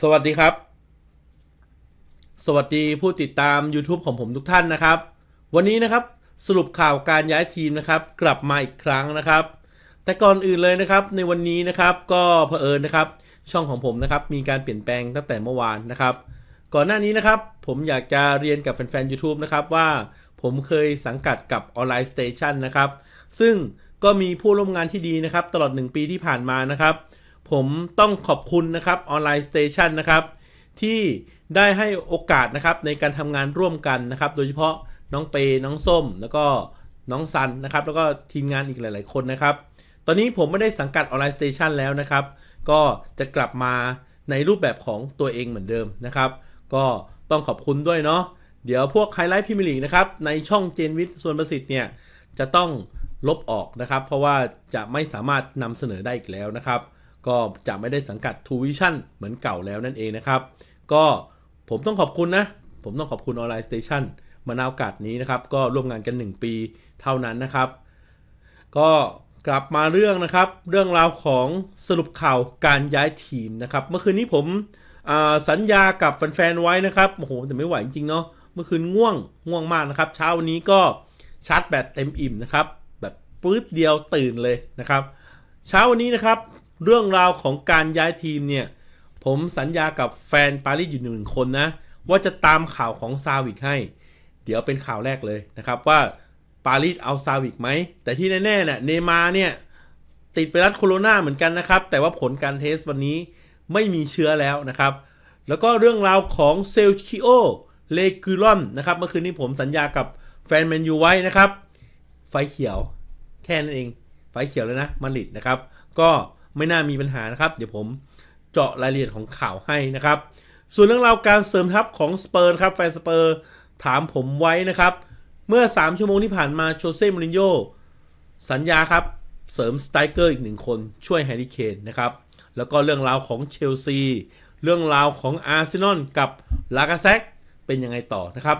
สวัสดีครับ สวัสดีผู้ติดตาม YouTube ของผมทุกท่านนะครับ วันนี้นะครับสรุปข่าวการย้ายทีมนะครับ กลับมาอีกครั้งนะครับ แต่ก่อนอื่นเลยนะครับ ในวันนี้นะครับ ก็เผอิญนะครับ ช่องของผมนะครับ มีการเปลี่ยนแปลงตั้งแต่เมื่อวานนะครับ ก่อนหน้านี้นะครับ ผมอยากจะเรียนกับแฟนๆ YouTube นะครับว่าผมเคยสังกัดกับ Online Station นะครับ ซึ่งก็มีผู้ร่วมงานที่ดีนะครับ ตลอด 1 ปีที่ผ่านมานะครับ ผมต้องขอบคุณนะครับออนไลน์สเตชันนะครับที่ได้ให้โอกาสนะครับในการทำงานร่วมกันนะครับ โดยเฉพาะน้องเป น้องส้ม แล้วก็น้องซันนะครับ แล้วก็ทีมงานอีกหลาย ๆ คนนะครับ ตอนนี้ผมไม่ได้สังกัดออนไลน์สเตชันแล้วนะครับ ก็จะกลับมาในรูปแบบของตัวเองเหมือนเดิมนะครับ ก็ต้องขอบคุณด้วยเนาะเดี๋ยวพวกไฮไลท์พิมลีกนะครับ ในช่องเจนวิทย์ส่วนประสิทธิ์เนี่ยจะต้องลบออกนะครับ เพราะว่าจะไม่สามารถนำเสนอได้อีกแล้วนะครับ ก็จะไม่ได้สังกัด t ูวิชั่นเหมือนเก่าแล้วนั่นเองนะครับ ก็ผมต้องขอบคุณนะ ผมต้องขอบคุณออนไลน์สเตชันมาในโอกาสนี้นะครับ ก็ร่วมงานกัน 1 ปีเท่านั้นนะครับ ก็กลับมาเรื่องนะครับ เรื่องราวของสรุปข่าวการย้ายทีมนะครับ เมื่อคืนนี้ผมสัญญากับแฟนๆไว้นะครับโอ้โหแต่ไม่ไหวจริงๆเนาะเมื่อคืนง่วงง่วงมากนะครับ เช้าวันนี้ก็ชาร์จแบตเต็มอิ่มนะครับ แบบปื๊ดเดียวตื่นเลยนะครับ เช้าวันนี้นะครับ เรื่องราวของการย้ายทีมเนี่ย ผมสัญญากับแฟนปารีสอยู่หนึ่งคนนะ ว่าจะตามข่าวของซาวิกให้ เดี๋ยวเป็นข่าวแรกเลยนะครับว่าปารีสเอาซาวิกไหม แต่ที่แน่ๆเนี่ยเนมาเนี่ย ติดไวรัสโคโรนาเหมือนกันนะครับ แต่ว่าผลการเทสวันนี้ไม่มีเชื้อแล้วนะครับ แล้วก็เรื่องราวของเซลคิโอเลกูลอนนะครับเมื่อคืนนี้ผมสัญญากับแฟนแมนยูไว้นะครับ ไฟเขียวแค่นั้นเอง ไฟเขียวแล้วนะมาริดนะครับ ก็ ไม่น่ามีปัญหานะครับ เดี๋ยวผมเจาะรายละเอียดของข่าวให้นะครับ ส่วนเรื่องราวการเสริมทัพของสเปอร์ครับแฟนสเปอร์ถามผมไว้นะครับ เมื่อ 3 ชั่วโมงที่ผ่านมาโชเซ่มูรินโญ่สัญญาครับ เสริมสไตรเกอร์อีกหนึ่งคนช่วยแฮร์รี่เคนนะครับ แล้วก็เรื่องราวของเชลซี เรื่องราวของอาร์เซนอลกับลากาเซกเป็นยังไงต่อนะครับ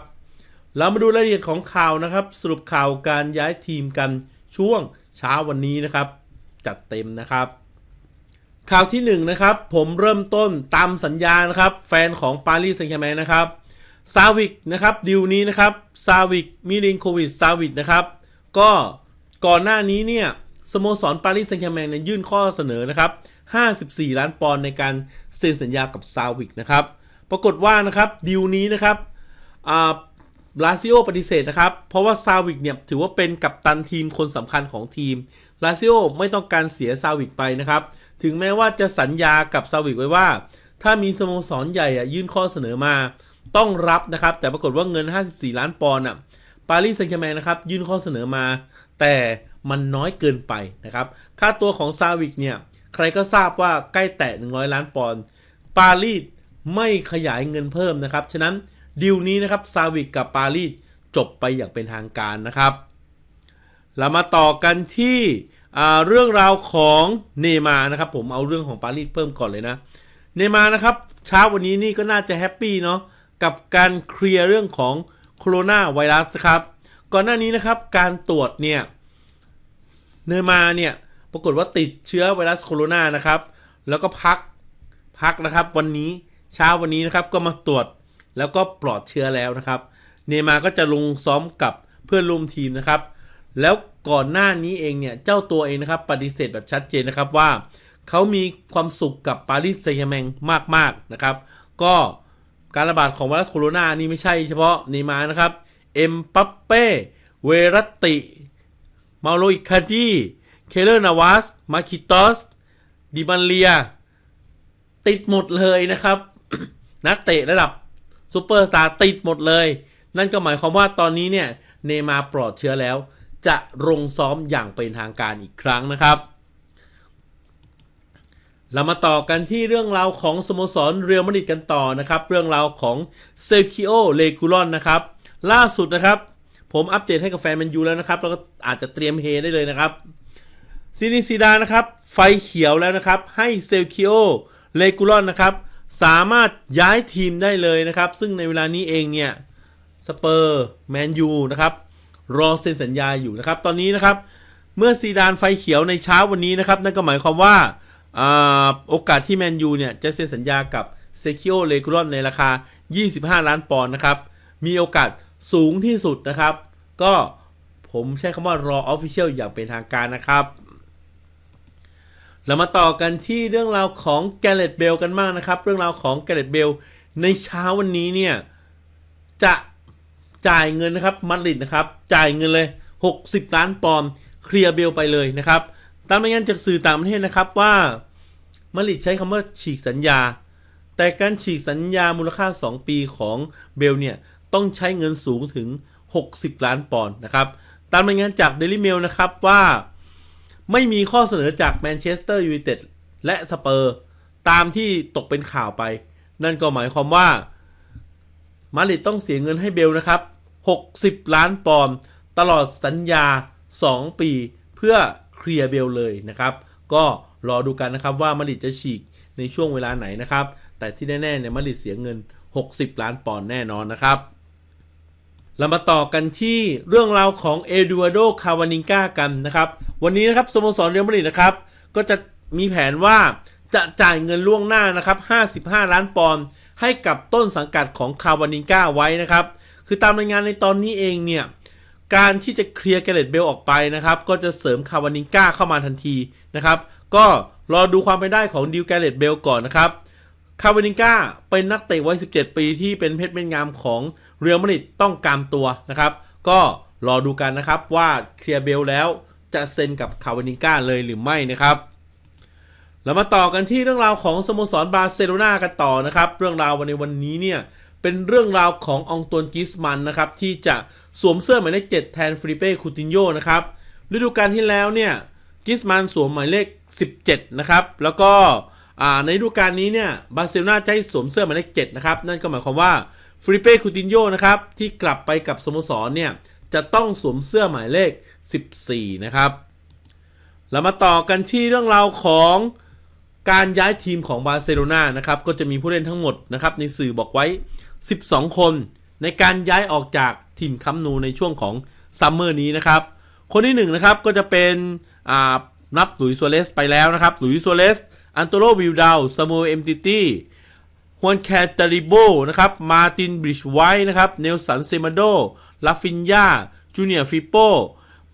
เรามาดูรายละเอียดของข่าวนะครับ สรุปข่าวการย้ายทีมกันช่วงเช้าวันนี้นะครับ จัดเต็มนะครับ ข่าวที่1นนะครับ ผมเริ่มต้นตามสัญญานะครับ แฟนของปารีสแซงต์แชร์แมงนะครับซาวิกนะครับดิวนี้นะครับซาวิกมิลินโควิดซาวิกนะครับ ก็ก่อนหน้านี้เนี่ยสโมสรปารีสแซงต์แชร์แมงเนี่ยยื่นข้อเสนอนะครับ 54 ล้านปอนด์ในการเซ็นสัญญากับซาวิกนะครับ ปรากฏว่านะครับดิวนี้นะครับอ่าลาซิโอปฏิเสธนะครับ เพราะว่าซาวิกเนี่ยถือว่าเป็นกัปตันทีมคนสำคัญของทีมลาซิโอไม่ต้องการเสียซาวิกไปนะครับ ถึงแม้ว่าจะสัญญากับซาวิกไว้ว่า ถ้ามีสโมสรใหญ่อะยื่นข้อเสนอมาต้องรับนะครับ แต่ปรากฏว่าเงิน 54 ล้านปอนด์อะปารีสแซงต์แชร์แมงนะครับยื่นข้อเสนอมา แต่มันน้อยเกินไปนะครับ ค่าตัวของซาวิกเนี่ยใครก็ทราบว่าใกล้แตะ 100 ล้านปอนด์ปารีสไม่ขยายเงินเพิ่มนะครับ ฉะนั้นดีลนี้นะครับซาวิกกับปารีสจบไปอย่างเป็นทางการนะครับ เรามาต่อกันที่ เรื่องราวของเนมานะครับ ผมเอาเรื่องของปารีสเพิ่มก่อนเลยนะเนมานะครับเช้าวันนี้นี่ก็น่าจะแฮปปี้เนาะกับการเคลียร์เรื่องของโคโรนาไวรัสครับ ก่อนหน้านี้นะครับการตรวจเนี่ยเนมาเนี่ยปรากฏว่าติดเชื้อไวรัสโคโรนานะครับ แล้วก็พักพักนะครับวันนี้เช้าวันนี้นะครับก็มาตรวจแล้วก็ปลอดเชื้อแล้วนะครับ เนมาก็จะลงซ้อมกับเพื่อนร่วมทีมนะครับ แล้วก่อนหน้านี้เองเนี่ย เจ้าตัวเองนะครับ ปฏิเสธแบบชัดเจนนะครับว่า เขามีความสุขกับปารีสแซงต์แมงมาก ๆ นะครับ ก็การระบาดของไวรัสโคโรนานี่ไม่ใช่เฉพาะเนมานะครับ เอ็มปัปเป้ เวรติ มาโลอิคาดีเคเลอร์นาวาส มาคิตอส ดิบันเลีย ติดหมดเลยนะครับ นักเตะระดับซูเปอร์สตาร์ติดหมดเลย นั่นก็หมายความว่าตอนนี้เนี่ย เนมาปลอดเชื้อแล้ว จะลงซ้อมอย่างเป็นทางการอีกครั้งนะครับ เรามาต่อกันที่เรื่องราวของสโมสรเรียลมาดริดกันต่อนะครับ เรื่องราวของเซลคิโอเลกูลอนนะครับ ล่าสุดนะครับ ผมอัปเดตให้กับแฟนแมนยูแล้วนะครับ แล้วก็อาจจะเตรียมเฮได้เลยนะครับซินิซีดานะครับ ไฟเขียวแล้วนะครับ ให้เซลคิโอเลกูลอนนะครับ สามารถย้ายทีมได้เลยนะครับ ซึ่งในเวลานี้เองเนี่ย สเปอร์ แมนยูนะครับ รอเซ็นสัญญาอยู่นะครับ ตอนนี้นะครับ เมื่อซีดานไฟเขียวในเช้าวันนี้นะครับ นั่นก็หมายความว่าโอกาสที่แมนยูเนี่ยจะเซ็นสัญญากับเซคิโอเลกรอนในราคา 25 ล้านปอนด์นะครับ มีโอกาสสูงที่สุดนะครับ ก็ผมใช้คำว่ารอออฟฟิเชียลอย่างเป็นทางการนะครับ เรามาต่อกันที่เรื่องราวของแกเรตเบลกันมากนะครับ เรื่องราวของแกเรตเบลในเช้าวันนี้เนี่ยจะ จ่ายเงินนะครับมาดริดนะครับจ่ายเงินเลย 60 ล้านปอนด์เคลียร์เบลไปเลยนะครับ ตามรายงานจากสื่อต่างประเทศนะครับว่ามาดริดใช้คำว่าฉีกสัญญา แต่การฉีกสัญญามูลค่า 2 ปีของเบลเนี่ยต้องใช้เงินสูงถึง 60 ล้านปอนด์นะครับตามรายงานจาก Daily Mail นะครับว่า ไม่มีข้อเสนอจากแมนเชสเตอร์ยูไนเต็ดและสเปอร์ตามที่ตกเป็นข่าวไป นั่นก็หมายความว่ามาดริดต้องเสียเงินให้เบลนะครับ 60 ล้านปอนด์ตลอดสัญญา 2 ปีเพื่อเคลียร์เบลเลยนะครับ ก็รอดูกันนะครับว่ามาริดจะฉีกในช่วงเวลาไหนนะครับ แต่ที่แน่ๆเนี่ยมาริดเสียเงิน 60 ล้านปอนด์แน่นอนนะครับเรามาต่อกันที่เรื่องราวของเอดูโดคาวานิงกากันนะครับ วันนี้นะครับสโมสรเรอัลมาดริดนะครับ ก็จะมีแผนว่าจะจ่ายเงินล่วงหน้านะครับ 55 ล้านปอนด์ให้กับต้นสังกัดของคาวานิงกาไว้นะครับ คือตามรายงานในตอนนี้เองเนี่ย การที่จะเคลียร์แกเรตเบลออกไปนะครับ ก็จะเสริมคาวานิงกาเข้ามาทันทีนะครับ ก็รอดูความเป็นได้ของดิวแกเรตเบลก่อนนะครับ คาวานิงกาเป็นนักเตะวัย 17 ปีที่เป็นเพชรเป็นงามของเรอัลมาดริดต้องการตัวนะครับ ก็รอดูกันนะครับว่าเคลียร์เบลแล้วจะเซ็นกับคาวานิงกาเลยหรือไม่นะครับเรามาต่อกันที่เรื่องราวของสโมสรบาร์เซโลนากันต่อนะครับ เรื่องราววันในวันนี้เนี่ย เป็นเรื่องราวขององตวนกิสมันนะครับที่จะสวมเสื้อหมายเลข7แทนฟริเป้คูตินโยนะครับฤดูกาลที่แล้วเนี่ยกิสมันสวมหมายเลข 17 นะครับ แล้วก็ในฤดูกาลนี้เนี่ยบาร์เซโลนาจะให้สวมเสื้อหมายเลข7นะครับ นั่นก็หมายความว่าฟริเป้คูตินโยนะครับที่กลับไปกับสโมสรเนี่ยจะต้องสวมเสื้อหมายเลข 14 นะครับ เรามาต่อกันที่เรื่องราวของการย้ายทีมของบาร์เซโลนานะครับ ก็จะมีผู้เล่นทั้งหมดนะครับในสื่อบอกไว้ 12 คนในการย้ายออกจากถิ่นคัมนูในช่วงของซัมเมอร์นี้นะครับ คนที่1นนะครับก็จะเป็นนับหลุยส์ซัวเรสไปแล้วนะครับหลุยส์ซัวเรสอันโตโลวิลดาวซามูเอมติตี้ฮวนแคตาริโบนะครับมาตินบริชไวท์นะครับเนลสันเซมาโดลาฟินยาจูเนียฟิโป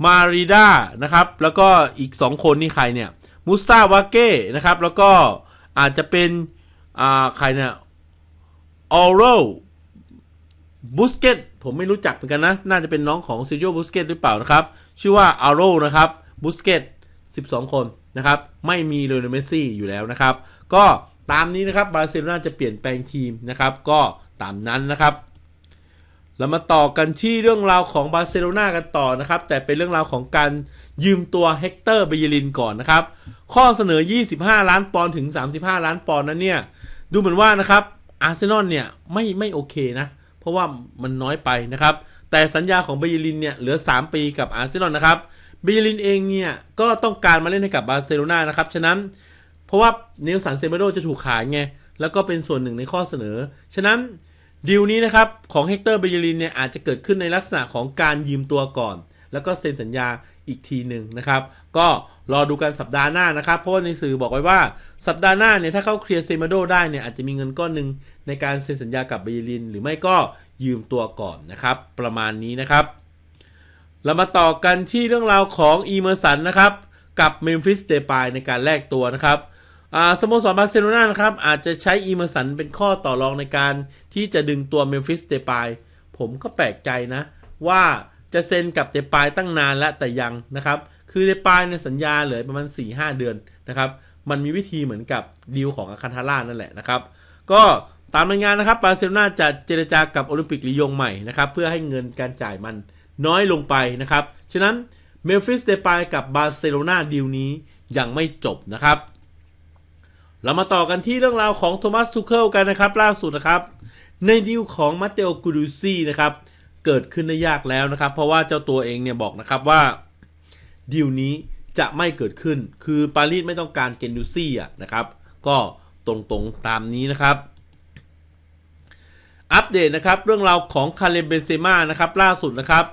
มาริดานะครับแล้วก็อีก 2 คนนี่ใครเนี่ยมูซาวาเก้นะครับแล้วก็อาจจะเป็นอ่าใครเนี่ย ออโรบุสเกตผมไม่รู้จักเหมือนกันนะ น่าจะเป็นน้องของซิโยบุสเกตหรือเปล่านะครับ ชื่อว่าอาโรนะครับบุสเกต12 คนนะครับ ไม่มีโรนัลเมสซี่อยู่แล้วนะครับ ก็ตามนี้นะครับบาร์เซโลนาจะเปลี่ยนแปลงทีมนะครับ ก็ตามนั้นนะครับ เรามาต่อกันที่เรื่องราวของบาร์เซโลนากันต่อนะครับ แต่เป็นเรื่องราวของการยืมตัวเฮกเตอร์เบยลินก่อนนะครับ ข้อเสนอ 25 ล้านปอนด์ถึง 35 ล้านปอนด์นั้นเนี่ย ดูเหมือนว่านะครับ อาร์เซนอลเนี่ยไม่ไม่โอเคนะ เพราะว่ามันน้อยไปนะครับ แต่สัญญาของเบยลินเนี่ยเหลือ 3 ปีกับอาร์เซนอลนะครับเบยลินเองเนี่ยก็ต้องการมาเล่นให้กับบาร์เซโลนานะครับ ฉะนั้นเพราะว่าเนลสันเซเมโดจะถูกขายไง แล้วก็เป็นส่วนหนึ่งในข้อเสนอ ฉะนั้นดีลนี้นะครับของเฮกเตอร์เบยลินเนี่ยอาจจะเกิดขึ้นในลักษณะของการยืมตัวก่อน แล้วก็เซ็นสัญญาอีกทีหนึ่งนะครับ ก็รอดูกันสัปดาห์หน้านะครับ เพราะว่าในสื่อบอกไว้ว่าสัปดาห์หน้าเนี่ยถ้าเขาเคลียร์เซมาโดได้เนี่ยอาจจะมีเงินก้อนหนึ่งในการเซ็นสัญญากับเบยลิน หรือไม่ก็ยืมตัวก่อนนะครับ ประมาณนี้นะครับ เรามาต่อกันที่เรื่องราวของอีเมอร์สันนะครับกับเมมฟิสเดปายในการแลกตัวนะครับสโมสรบาร์เซโลนานะครับอาจจะใช้อีเมอร์สันเป็นข้อต่อรองในการที่จะดึงตัวเมมฟิสเดปายผมก็แปลกใจนะว่า จะเซ็นกับเดปายตั้งนานแล้วแต่ยังนะครับ คือเดปายในสัญญาเหลือประมาณ 4-5 เดือนนะครับ มันมีวิธีเหมือนกับดีลของอาคันทาร่านั่นแหละนะครับ ก็ตามรายงานนะครับบาร์เซโลนาจะเจรจากับโอลิมปิกลียงใหม่นะครับ เพื่อให้เงินการจ่ายมันน้อยลงไปนะครับ ฉะนั้นเมลฟิสเดปายกับบาร์เซโลนาดีลนี้ยังไม่จบนะครับ เรามาต่อกันที่เรื่องราวของโทมัสทูเคิลกันนะครับ ล่าสุดนะครับ ในดีลของมาเตโอกูดูซี่นะครับ เกิดขึ้นได้ยากแล้วนะครับ เพราะว่าเจ้าตัวเองเนี่ยบอกนะครับว่าดีลนี้จะไม่เกิดขึ้น คือปารีสไม่ต้องการเกนดูซี่อะนะครับ ก็ตรงๆตามนี้นะครับ อัปเดตนะครับ เรื่องราวของคาเลมเบนเซม่านะครับ ล่าสุดนะครับ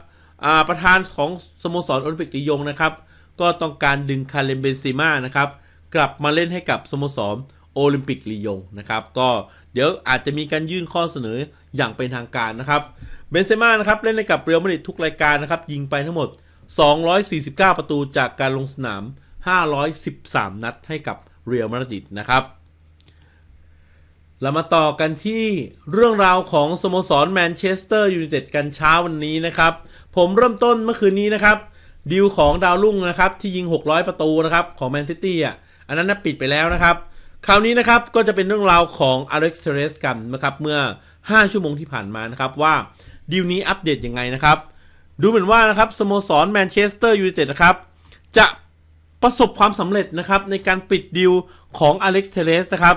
ประธานของสโมสรโอลิมปิกลียงนะครับ ก็ต้องการดึงคาเลมเบนเซม่านะครับ กลับมาเล่นให้กับสโมสร โอลิมปิกลียงนะครับก็เดี๋ยวอาจจะมีการยื่นข้อเสนออย่างเป็นทางการนะครับเบนเซม่านะครับเล่นให้กับเรอัลมาดริดทุกรายการนะครับยิงไปทั้งหมด 249 ประตูจากการลงสนาม 513 นัดให้กับเรอัลมาดริดนะครับเรามาต่อกันที่เรื่องราวของสโมสรแมนเชสเตอร์ยูไนเต็ดกันเช้าวันนี้นะครับ ผมเริ่มต้นเมื่อคืนนี้นะครับดีลของดาวรุ่งนะครับที่ยิง 600 ประตูนะครับของแมนซิตี้อะอันนั้นนะปิดไปแล้วนะครับ คราวนี้นะครับก็จะเป็นเรื่องราวของอเล็กซ์เทเรสกันนะครับเมื่อ 5 ชั่วโมงที่ผ่านมานะครับว่าดีลนี้อัปเดตยังไงนะครับ ดูเหมือนว่านะครับสโมสรแมนเชสเตอร์ยูไนเต็ดนะครับจะประสบความสำเร็จนะครับในการปิดดีลของอเล็กซ์เทเรสนะครับ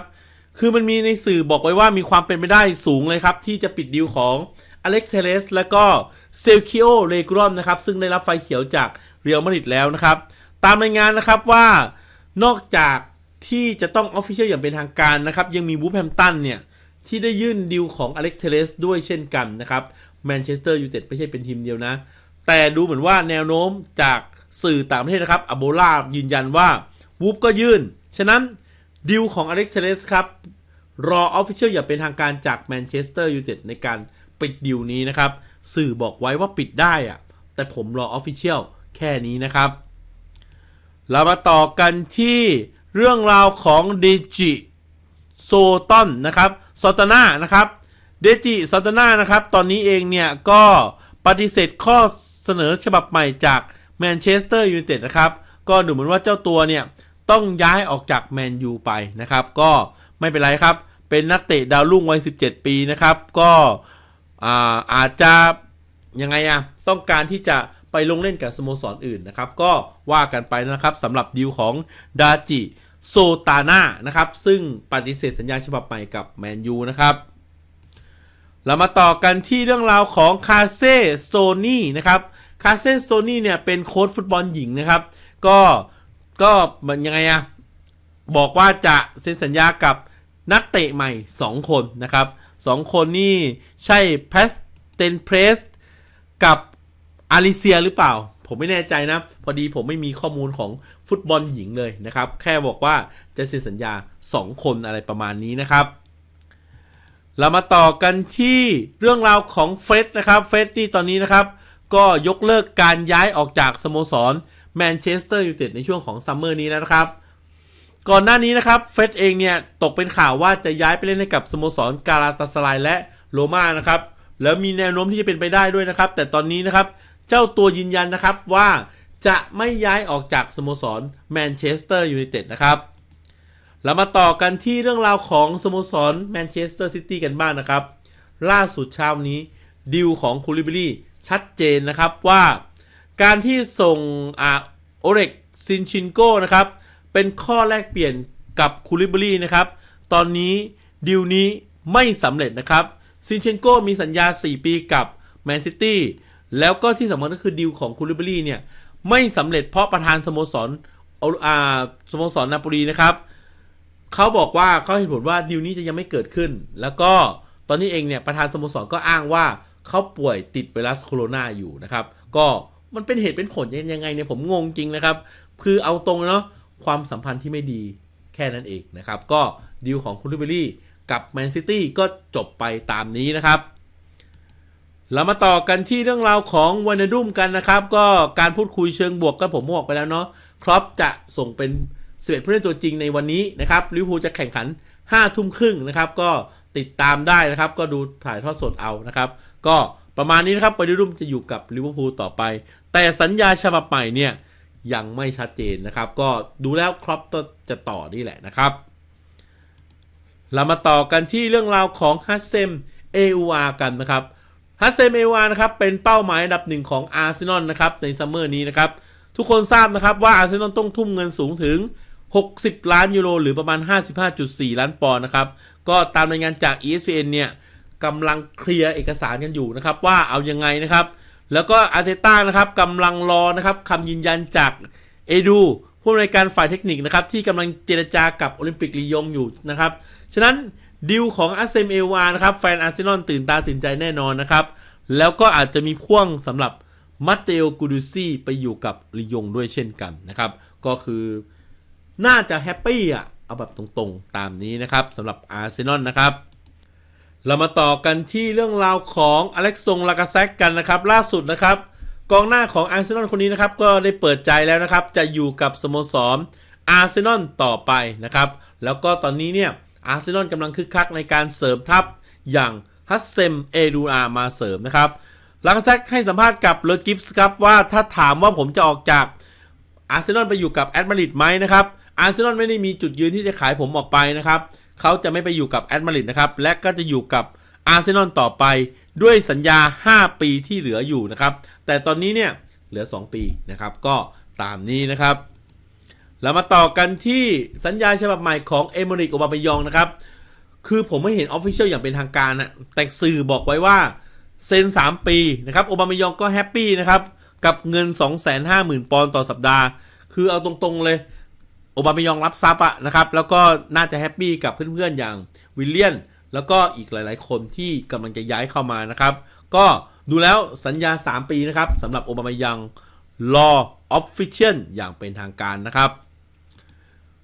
คือมันมีในสื่อบอกไว้ว่ามีความเป็นไปได้สูงเลยครับ ที่จะปิดดีลของอเล็กซ์เทเลสและก็เซลคิโอเลกรอนนะครับซึ่งได้รับไฟเขียวจากเรียลมาดริดแล้วนะครับ ตามรายงานนะครับว่านอกจาก ที่จะต้องออฟฟิเชียลอย่างเป็นทางการนะครับ ยังมีบูฟแฮมตันเนี่ย ที่ได้ยื่นดีลของอเล็กเทเลสด้วยเช่นกันนะครับแมนเชสเตอร์ยูไนเต็ดไม่ใช่เป็นทีมเดียวนะ แต่ดูเหมือนว่าแนวโน้มจากสื่อต่างประเทศนะครับอโบลายืนยันว่าวูฟก็ยื่น ฉะนั้นดีลของอเล็กเทเลสครับ รอออฟฟิเชียลอย่างเป็นทางการจากแมนเชสเตอร์ยูไนเต็ดในการปิดดิวนี้นะครับ สื่อบอกไว้ว่าปิดได้อะแต่ผมรอออฟฟิเชียลแค่นี้นะครับ เรามาต่อกันที่ เรื่องราวของเดจิโซตอนนะครับซอตาน่านะครับเดจิซอตาน่านะครับตอนนี้เองเนี่ยก็ปฏิเสธข้อเสนอฉบับใหม่จากแมนเชสเตอร์ยูไนเต็ดนะครับก็ดูเหมือนว่าเจ้าตัวเนี่ยต้องย้ายออกจากแมนยูไปนะครับก็ไม่เป็นไรครับ เป็นนักเตะดาวรุ่งวัย 17 ปีนะครับ ก็อาอาจจะยังไงอะต้องการที่จะ ไปลงเล่นกับสโมสรออื่นนะครับ ก็ว่ากันไปนะครับสำหรับดีลของดาจิโซตาน่านะครับ ซึ่งปฏิเสธสัญญาฉบับใหม่กับแมนยูนะครับเรามาต่อกันที่เรื่องราวของคาเซ่โตนี่นะครับคาเซ่โตนี่เนี่ยเป็นโค้ชฟุตบอลหญิงนะครับ ก็ก็มันยังไงอะบอกว่าจะเซ็นสัญญากับนักเตะใหม่ 2 คนนะครับ 2 คนนี่ใช่เพสเตนเพรสกับ อาริเซียหรือเปล่า ผมไม่แน่ใจนะ พอดีผมไม่มีข้อมูลของฟุตบอลหญิงเลยนะครับ แค่บอกว่าจะเซ็นสัญญา 2 คนอะไรประมาณนี้นะครับ เรามาต่อกันที่เรื่องราวของเฟรดนะครับ เฟรดนี่ตอนนี้นะครับ ก็ยกเลิกการย้ายออกจากสโมสรแมนเชสเตอร์ยูไนเต็ดในช่วงของซัมเมอร์นี้แล้วนะครับ ก่อนหน้านี้นะครับเฟรดเองเนี่ยตกเป็นข่าวว่าจะย้ายไปเล่นให้กับสโมสรกาลาตาสไลายและโรม่านะครับแล้วมีแนวโน้มที่จะเป็นไปได้ด้วยนะครับ แต่ตอนนี้นะครับ เจ้าตัวยืนยันนะครับว่าจะไม่ย้ายออกจากสโมสรแมนเชสเตอร์ยูไนเต็ดนะครับ เรามาต่อกันที่เรื่องราวของสโมสรแมนเชสเตอร์ซิตี้กันบ้างนะครับ ล่าสุดเช้านี้ดิวของคูลิบลี่ชัดเจนนะครับว่าการที่ส่งอาโอเร็กซินชินโก้นะครับ เป็นข้อแลกเปลี่ยนกับคูลิบลี่นะครับ ตอนนี้ดิวนี้ไม่สำเร็จนะครับ ซินเชนโก้มีสัญญา 4 ปีกับแมนซิตี้ แล้วก็ที่สำคัญก็คือดิวของคูลิบลี่เนี่ย ไม่สำเร็จเพราะประธานสโมสรอ่าสโมสรนาโปลีนะครับเขาบอกว่าเขาเหตุผลว่าดิวนี้จะยังไม่เกิดขึ้น แล้วก็ตอนนี้เองเนี่ยประธานสโมสรก็อ้างว่าเขาป่วยติดไวรัสโคโรนาอยู่นะครับ ก็มันเป็นเหตุเป็นผลยังไงเนี่ยผมงงจริงนะครับ คือเอาตรงเนาะความสัมพันธ์ที่ไม่ดีแค่นั้นเองนะครับ ก็ดีลของคุณลิเบอรี่กับแมนซิตี้ก็จบไปตามนี้นะครับ เรามาต่อกันที่เรื่องราวของวานดุมกันนะครับ ก็การพูดคุยเชิงบวกก็ผมบอกไปแล้วเนาะครอปจะส่งเป็น11ผู้เล่นตัวจริงในวันนี้นะครับลิเวอร์พูลจะแข่งขัน5ทุ่มครึ่งนะครับ ก็ติดตามได้นะครับ ก็ดูถ่ายทอดสดเอานะครับ ก็ประมาณนี้นะครับวานดุมจะอยู่กับลิเวอร์พูลต่อไป แต่สัญญาฉบับใหม่เนี่ยยังไม่ชัดเจนนะครับ ก็ดูแล้วครอปจะต่อนี่แหละนะครับ เรามาต่อกันที่เรื่องราวของฮัสเซมเอออากันนะครับ ฮัสเซมเออูอานะครับเป็นเป้าหมายอันดับหนึ่งของอาร์เซนอลนะครับในซัมเมอร์นี้นะครับ ทุกคนทราบนะครับว่าอาร์เซนอลต้องทุ่มเงินสูงถึง 60 ล้านยูโรหรือประมาณ 55.4 ล้านปอนด์นะครับ ก็ตามรายงานจาก ESPN เนี่ยกำลังเคลียร์เอกสารกันอยู่นะครับ ว่าเอายังไงนะครับ แล้วก็อาร์เตต้านะครับกำลังรอนะครับคำยืนยันจากเอดูผู้อำนวยการฝ่ายเทคนิคนะครับที่กำลังเจรจากับโอลิมปิกลียงอยู่นะครับฉะนั้น ดิวของอาร์เซมเอวานะครับ แฟนอาร์เซนอลตื่นตาตื่นใจแน่นอนนะครับ แล้วก็อาจจะมีพ่วงสำหรับมัตเตโอกูดูซี่ไปอยู่กับลียงด้วยเช่นกันนะครับ ก็คือน่าจะแฮปปี้อะเเอาแบบตรงๆตามนี้นะครับสำหรับอาร์เซนอลนะครับ เรามาต่อกันที่เรื่องราวของอเล็กซงลากาแซกกันนะครับ ล่าสุดนะครับ กองหน้าของอาร์เซนอลคนนี้นะครับ ก็ได้เปิดใจแล้วนะครับ จะอยู่กับสโมสรอาร์เซนอลต่อไปนะครับ แล้วก็ตอนนี้เนี่ย อาร์เซนอลกำลังคึกคักในการเสริมทัพอย่างฮัสเซมเอดูอามาเสริมนะครับลากาแซกให้สัมภาษณ์กับเลอกิฟส์ครับว่าถ้าถามว่าผมจะออกจากอาร์เซนอลไปอยู่กับแอตมาริดไหมนะครับอาร์เซนอลไม่ได้มีจุดยืนที่จะขายผมออกไปนะครับเขาจะไม่ไปอยู่กับแอตมาริดนะครับและก็จะอยู่กับอาร์เซนอลต่อไปด้วยสัญญา 5 ปีที่เหลืออยู่นะครับ แต่ตอนนี้เนี่ยเหลือ 2 ปีนะครับ ก็ตามนี้นะครับ เรามาต่อกันที่สัญญาฉบับใหม่ของเอมริกโอบามายองนะครับ คือผมไม่เห็นออฟฟิเชียลอย่างเป็นทางการนะแต่สื่อบอกไว้ว่าเซ็น 3 ปีนะครับ โอบามายองก็แฮปปี้นะครับ กับเงิน 250,000 ปอนด์ต่อสัปดาห์ คือเอาตรงๆเลย โอบามายองรับทรัพย์อะนะครับ แล้วก็น่าจะแฮปปี้กับเพื่อนๆ อย่างวิลเลียน แล้วก็อีกหลายๆ คนที่กำลังจะย้ายเข้ามานะครับ ก็ดูแล้วสัญญา 3 ปีนะครับสำหรับโอบามายองรอออฟฟิเชียลอย่างเป็นทางการนะครับ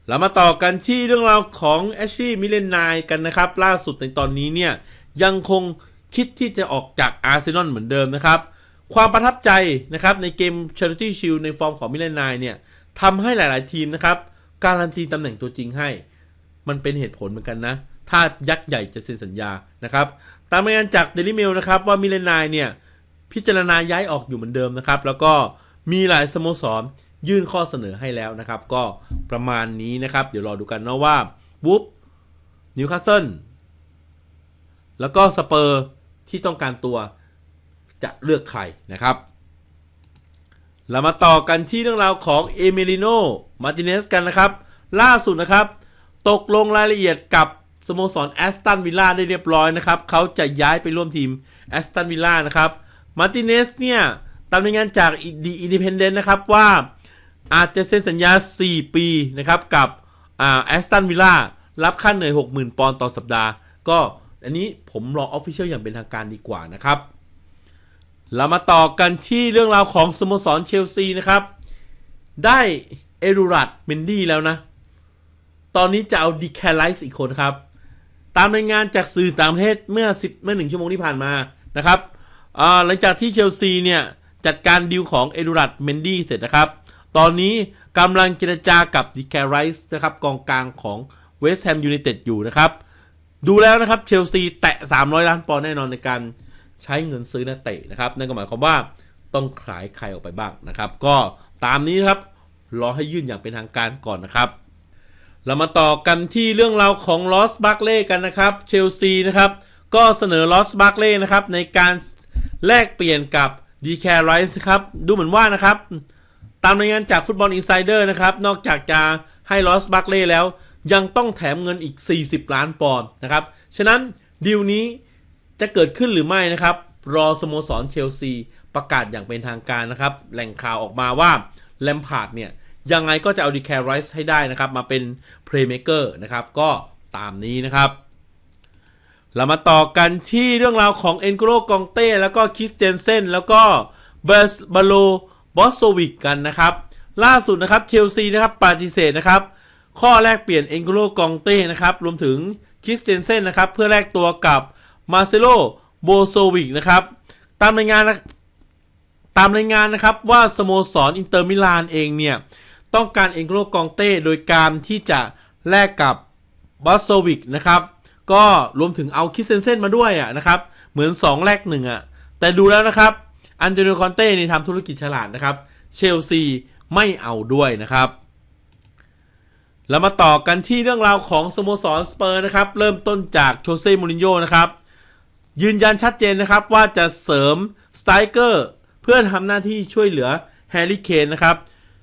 เรามาต่อกันที่เรื่องราวของแอชชี่มิเลนนายกันนะครับ ล่าสุดในตอนนี้เนี่ย ยังคงคิดที่จะออกจากอาร์เซนอลเหมือนเดิมนะครับ ความประทับใจนะครับในเกม Charity Shield ในฟอร์มของมิเลนนายเนี่ยทำให้หลาย ๆ ทีมนะครับ การันตีตำแหน่งตัวจริงให้ มันเป็นเหตุผลเหมือนกันนะ ถ้ายักษ์ใหญ่จะเซ็นสัญญานะครับ ตามรายงานจาก Daily Mail นะครับว่ามิเลนนายเนี่ยพิจารณาย้ายออกอยู่เหมือนเดิมนะครับ แล้วก็มีหลายสโมสร ยื่นข้อเสนอให้แล้วนะครับ ก็ประมาณนี้นะครับ เดี๋ยวรอดูกันนะว่าวูฟนิวคาสเซิลแล้วก็สเปอร์ที่ต้องการตัวจะเลือกใครนะครับ เรามาต่อกันที่เรื่องราวของเอเมิลิโนมาติเนสกันนะครับ ล่าสุดนะครับ ตกลงรายละเอียดกับสโมสรแอสตันวิลล่าได้เรียบร้อยนะครับ เขาจะย้ายไปร่วมทีมแอสตันวิลล่านะครับมาติเนสเนี่ยตามรายงานจากดีอินดิเพนเดนต์นะครับว่า อาจจะเซ็นสัญญา 4 ปีนะครับกับแอสตันวิลล่ารับค่าเหนื่อย 60,000 ปอนด์ต่อสัปดาห์ ก็อันนี้ผมรอออฟฟิเชียลอย่างเป็นทางการดีกว่านะครับ เรามาต่อกันที่เรื่องราวของสโมสรเชลซีนะครับ ได้เอรูรัตเมนดี้แล้วนะ ตอนนี้จะเอาดีแคลไลส์อีกคนครับ ตามรายงานจากสื่อต่างประเทศเมื่อ 10 เมื่อหนึ่งชั่วโมงที่ผ่านมานะครับหลังจากที่เชลซีเนี่ยจัดการดีลของเอรูรัตเมนดี้เสร็จนะครับ ตอนนี้กำลังเจรจากับดีแคไลส์นะครับกองกลางของเวสต์แฮมยูไนเต็ดอยู่นะครับ ดูแล้วนะครับเชลซีแตะ 300 ล้านปอนด์แน่นอนในการใช้เงินซื้อนักเตะนะครับ นั่นก็หมายความว่าต้องขายใครออกไปบ้างนะครับ ก็ตามนี้นครับรอให้ยื่นอย่างเป็นทางการก่อนนะครับ เรามาต่อกันที่เรื่องราวของลอสบัคเล่กันนะครับเชลซีนะครับก็เสนอลอสบัคเล่นะครับในการแลกเปลี่ยนกับดีแคร์ไรส์ครับดูเหมือนว่านะครับ ตามรายงานจากฟุตบอลอินไซเดอร์นะครับ นอกจากจะให้ลอสบัคเล่แล้ว ยังต้องแถมเงินอีก 40 ล้านปอนด์นะครับ ฉะนั้นดีลนี้จะเกิดขึ้นหรือไม่นะครับ รอสโมสรเชลซีประกาศอย่างเป็นทางการนะครับ แหล่งข่าวออกมาว่าแลมพาร์ดเนี่ยยังไงก็จะเอาดีแคร์ไรส์ให้ได้นะครับ มาเป็นเพลย์เมเกอร์นะครับ ก็ตามนี้นะครับเรามาต่อกันที่เรื่องราวของเอ็นโกโกองเต้แล้วก็คิสเตนเซนแล้วก็เบสบาโล บอสโซวิกกันนะครับ ล่าสุดนะครับเชลซีนะครับปฏิเสธนะครับ ข้อแลกเปลี่ยนเอ็นโกโกองเต้นะครับ รวมถึงคริสเตนเซนนะครับ เพื่อแลกตัวกับมาเซโลโบโซวิกนะครับ ตามรายงานนะตามรายงานนะครับว่าสโมสรอินเตอร์มิลานเองเนี่ย ต้องการเอ็นโกโลกองเต้โดยการที่จะแลกกับบอสโซวิกนะครับก็รวมถึงเอาคิสเซนเซนมาด้วยอะนะครับ เหมือน 2แลกหนึ่งอะ แต่ดูแล้วนะครับ อันเจโนคอนเต้นี่ทำธุรกิจฉลาดนะครับ เชลซีไม่เอาด้วยนะครับเรามาต่อกันที่เรื่องราวของสโมสรสเปอร์นะครับ เริ่มต้นจากโชเซ่มูรินโญ่นะครับ ยืนยันชัดเจนนะครับว่าจะเสริมสไตรเกอร์เพื่อทำหน้าที่ช่วยเหลือแฮร์รี่เคนนะครับ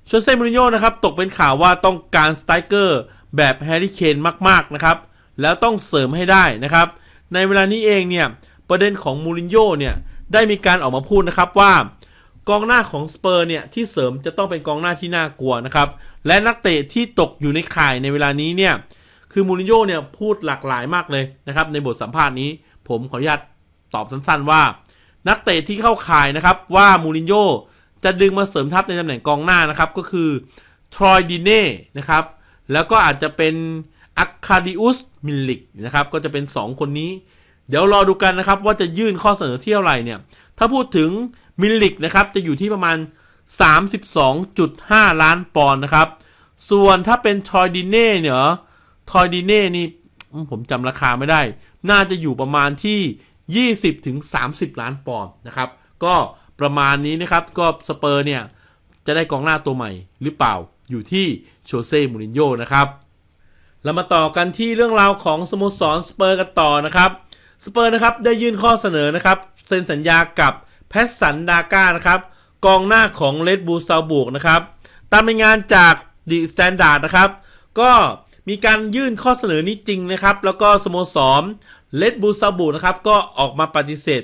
โชเซ่มูรินโญ่นะครับตกเป็นข่าวว่าต้องการสไตรเกอร์แบบแฮร์รี่เคนมากๆนะครับแล้วต้องเสริมให้ได้นะครับ ในเวลานี้เองเนี่ยประเด็นของมูรินโญ่เนี่ย ได้มีการออกมาพูดนะครับว่ากองหน้าของสเปอร์เนี่ยที่เสริมจะต้องเป็นกองหน้าที่น่ากลัวนะครับ และนักเตะที่ตกอยู่ในข่ายในเวลานี้เนี่ยคือมูรินโญ่เนี่ยพูดหลากหลายมากเลยนะครับในบทสัมภาษณ์นี้ ผมขออนุญาตตอบสั้นๆว่า นักเตะที่เข้าข่ายนะครับว่ามูรินโญ่จะดึงมาเสริมทัพในตำแหน่งกองหน้านะครับก็คือทรอยดิเน่นะครับแล้วก็อาจจะเป็นอัคคาดิอุสมิลลิกนะครับก็จะเป็น 2 คนนี้ เดี๋ยวรอดูกันนะครับว่าจะยื่นข้อเสนอเที่ยวไหร่เนี่ย ถ้าพูดถึงมิลลิกนะครับจะอยู่ที่ประมาณ 32.5 ล้านปอนด์นะครับ ส่วนถ้าเป็นทอยดิเน่เนี่ยทอยดิเน่นี่ผมจำราคาไม่ได้ น่าจะอยู่ประมาณที่ 20ถึง30 ล้านปอนด์นะครับ ก็ประมาณนี้นะครับ ก็สเปอร์เนี่ยจะได้กองหน้าตัวใหม่หรือเปล่าอยู่ที่โชเซ่มูรินโญ่นะครับเรามาต่อกันที่เรื่องราวของสโมสรสเปอร์กันต่อนะครับ สเปอร์นะครับได้ยื่นข้อเสนอนะครับเซ็นสัญญากับแพสสันดาก้านะครับกองหน้าของเลดบูซาบุกนะครับตามรายงานจากดีสแตนดาร์ดนะครับก็มีการยื่นข้อเสนอนี้จริงนะครับ แล้วก็สโมสรเลดบูซาบุกนะครับก็ออกมาปฏิเสธ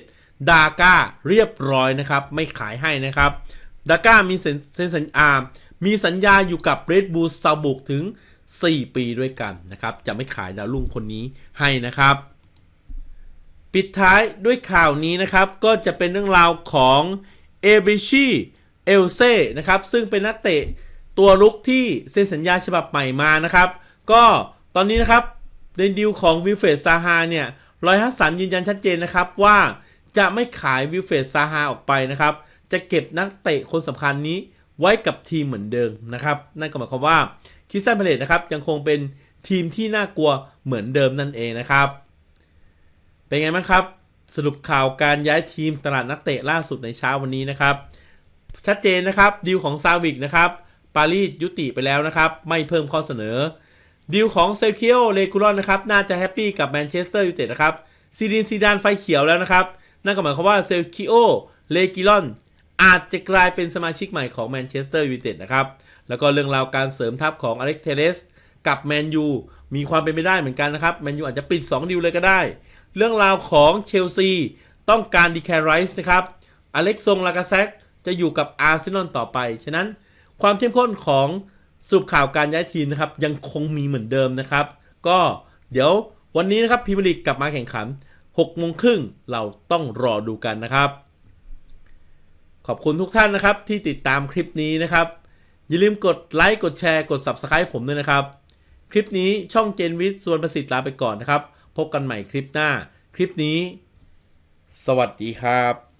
ดาก้าเรียบร้อยนะครับไม่ขายให้นะครับดาก้ามีเซ็นสัญญามีสัญญาอยู่กับเรดบูลซาบุกถึง 4 ปีด้วยกันนะครับจะไม่ขายดาวรุ่งคนนี้ให้นะครับ ปิดท้ายด้วยข่าวนี้นะครับ ก็จะเป็นเรื่องราวของเอเบชีเอลเซ่นะครับ ซึ่งเป็นนักเตะตัวลุกที่เซ็นสัญญาฉบับใหม่มานะครับ ก็ตอนนี้นะครับในดีลของวิลเฟรดซาฮาเนี่ยรอยฮัสสันยืนยันชัดเจนนะครับว่าจะไม่ขายวิลเฟรดซาฮาออกไปนะครับ จะเก็บนักเตะคนสำคัญนี้ไว้กับทีมเหมือนเดิมนะครับ นั่นก็หมายความว่าคิสตันพาเลตนะครับยังคงเป็นทีมที่น่ากลัวเหมือนเดิมนั่นเองนะครับ เป็นไงบ้างครับ สรุปข่าวการย้ายทีมตลาดนักเตะล่าสุดในเช้าวันนี้นะครับ ชัดเจนนะครับดีลของซาวิกนะครับปารีสยุติไปแล้วนะครับ ไม่เพิ่มข้อเสนอดีลของเซลเคียวเลกูรอนนะครับน่าจะแฮปปี้กับแมนเชสเตอร์ยูไนเต็ดนะครับซีดินซีดานไฟเขียวแล้วนะครับ นั่นก็หมายความว่าเซลคิโอเลกิลอนอาจจะกลายเป็นสมาชิกใหม่ของแมนเชสเตอร์ยูไนเต็ดนะครับ แล้วก็เรื่องราวการเสริมทัพของอเล็กเทเลสกับแมนยูมีความเป็นไปได้เหมือนกันนะครับ แมนยูอาจจะปิด 2 ดิวเลยก็ได้ เรื่องราวของเชลซีต้องการดีแคร์ไรส์นะครับ อเล็กซงลากาเซกจะอยู่กับอาร์เซนอลต่อไป ฉะนั้นความเข้มข้นของสรุปข่าวการย้ายทีมนะครับ ยังคงมีเหมือนเดิมนะครับ ก็เดี๋ยววันนี้นะครับพรีเมียร์ลีกกลับมาแข่งขัน6โมงครึ่งเราต้องรอดูกันนะครับ ขอบคุณทุกท่านนะครับที่ติดตามคลิปนี้นะครับ อย่าลืมกดไลค์กดแชร์กด Subscribe ผมด้วยนะครับ คลิปนี้ช่องเจนวิทย์ส่วนประสิทธิ์ลาไปก่อนนะครับ พบกันใหม่คลิปหน้า คลิปนี้ สวัสดีครับ